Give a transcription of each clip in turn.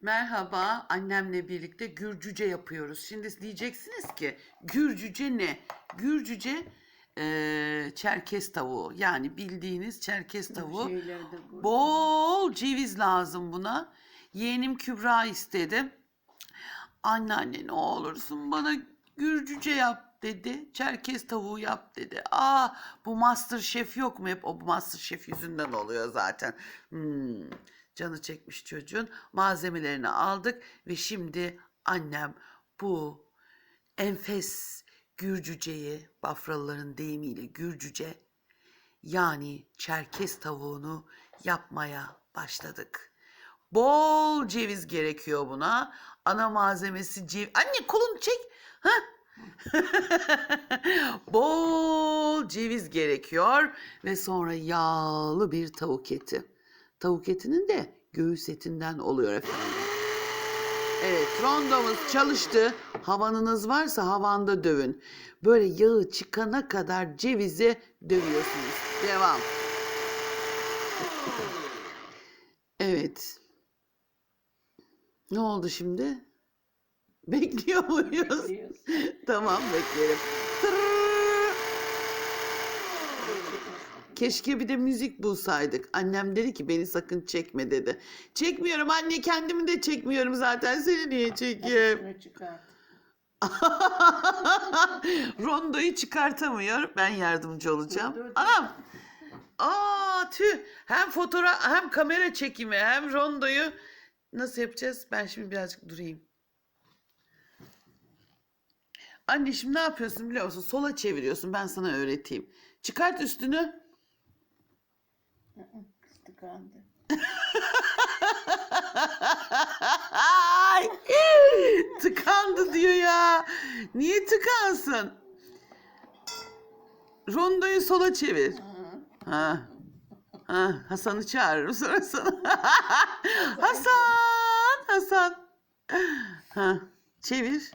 Merhaba, annemle birlikte gürcüce yapıyoruz. Şimdi diyeceksiniz ki gürcüce ne? Gürcüce eee çerkez tavuğu. Yani bildiğiniz çerkez tavuğu. Bol ceviz lazım buna. Yeğenim Kübra istedi. Anneanne ne olursun bana gürcüce yap dedi. Çerkez tavuğu yap dedi. Aa bu Master Chef yok mu? Hep o Master Chef yüzünden oluyor zaten. Hmm, canı çekmiş çocuğun. Malzemelerini aldık ve şimdi annem bu enfes gürcüceyi, Bafralıların deyimiyle gürcüce yani Çerkez tavuğunu yapmaya başladık. Bol ceviz gerekiyor buna. Ana malzemesi ceviz. Anne kolunu çek. Ha? Bol ceviz gerekiyor ve sonra yağlı bir tavuk eti. Tavuk etinin de göğüs etinden oluyor efendim. Evet, rondomuz çalıştı. Havanınız varsa havanda dövün. Böyle yağı çıkana kadar cevizi dövüyorsunuz. Devam. Evet. Ne oldu şimdi? Bekliyor muyuz? Tamam bekleyelim. Keşke bir de müzik bulsaydık. Annem dedi ki beni sakın çekme dedi. Çekmiyorum anne kendimi de çekmiyorum zaten. Seni niye çekeyim? Rondoyu çıkartamıyor. Ben yardımcı olacağım. Anam. Aa tüh. Hem fotoğraf hem kamera çekimi hem rondoyu nasıl yapacağız? Ben şimdi birazcık durayım. Anne şimdi ne yapıyorsun biliyor musun? Sola çeviriyorsun. Ben sana öğreteyim. Çıkart üstünü. Kız tıkandı. Ay, tıkandı diyor ya. Niye tıkansın? Rondoyu sola çevir. Ha. Ha, Hasan'ı çağırırım sonra sana. Hasan, Hasan. Ha, çevir.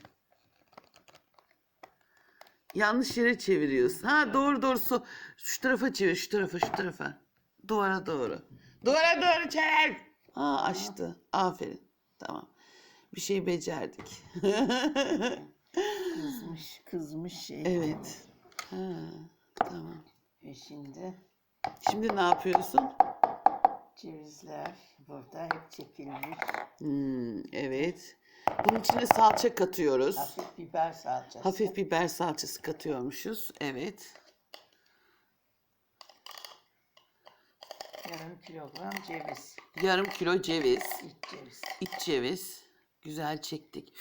Yanlış yere çeviriyorsun. Ha doğru doğru so- şu tarafa çevir, şu tarafa, şu tarafa. Duvara doğru. Duvara doğru çevir. Ha açtı. Aferin. Tamam. Bir şey becerdik. Kızmış, kızmış şey. evet. Ha, tamam. Ve şimdi Şimdi ne yapıyorsun? cevizler burada hep çekilmiş. Hmm, evet. Bunun içine salça katıyoruz. Hafif biber salçası. Hafif biber salçası katıyormuşuz. Evet. Yarım kilogram ceviz. Yarım kilo ceviz. İç ceviz. iç ceviz. Güzel çektik.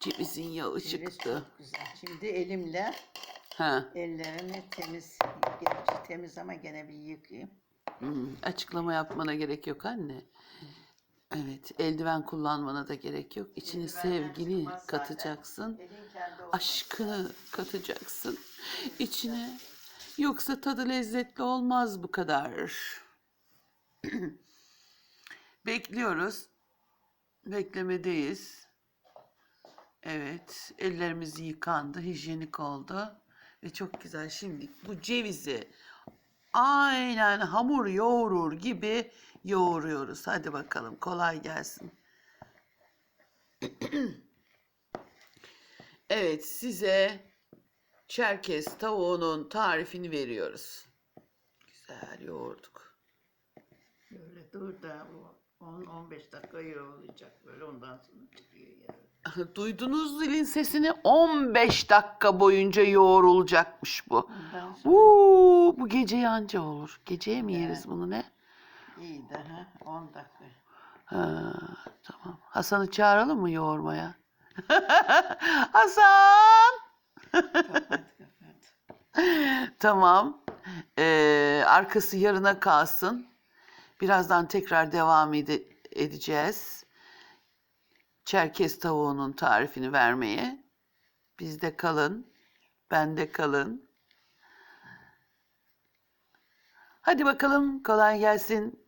Cevizin yağı Ceviz çıktı. çok güzel. Şimdi elimle Ha, ellerimi temiz, gerçi temiz ama gene bir yıkayayım. hmm, açıklama yapmana gerek yok anne. Evet, eldiven kullanmana da gerek yok. İçine sevgini katacaksın. Aşkını katacaksın içine. Yoksa tadı lezzetli olmaz bu kadar. Bekliyoruz. Beklemedeyiz. Evet, ellerimiz yıkandı, hijyenik oldu ve çok güzel. Şimdi bu cevizi aynen hamur yoğurur gibi yoğuruyoruz. Hadi bakalım, kolay gelsin. Evet, size Çerkez tavuğunun tarifini veriyoruz. Güzel yoğurduk. Böyle dur da bu 10-15 dakika yoğurulacak böyle ondan sonra çıkıyor yani. Duydunuz zilin sesini 15 dakika boyunca yoğrulacakmış bu. Uuu, bu gece anca olur. Geceye mi yeriz Evet. bunu ne? iyi de ha 10 dakika. Ha, tamam. Hasan'ı çağıralım mı yoğurmaya? Hasan! Tamam. Ee, arkası yarına kalsın. Birazdan tekrar devam ede- edeceğiz. Çerkez tavuğunun tarifini vermeye. Bizde kalın. Bende kalın. Hadi bakalım kolay gelsin.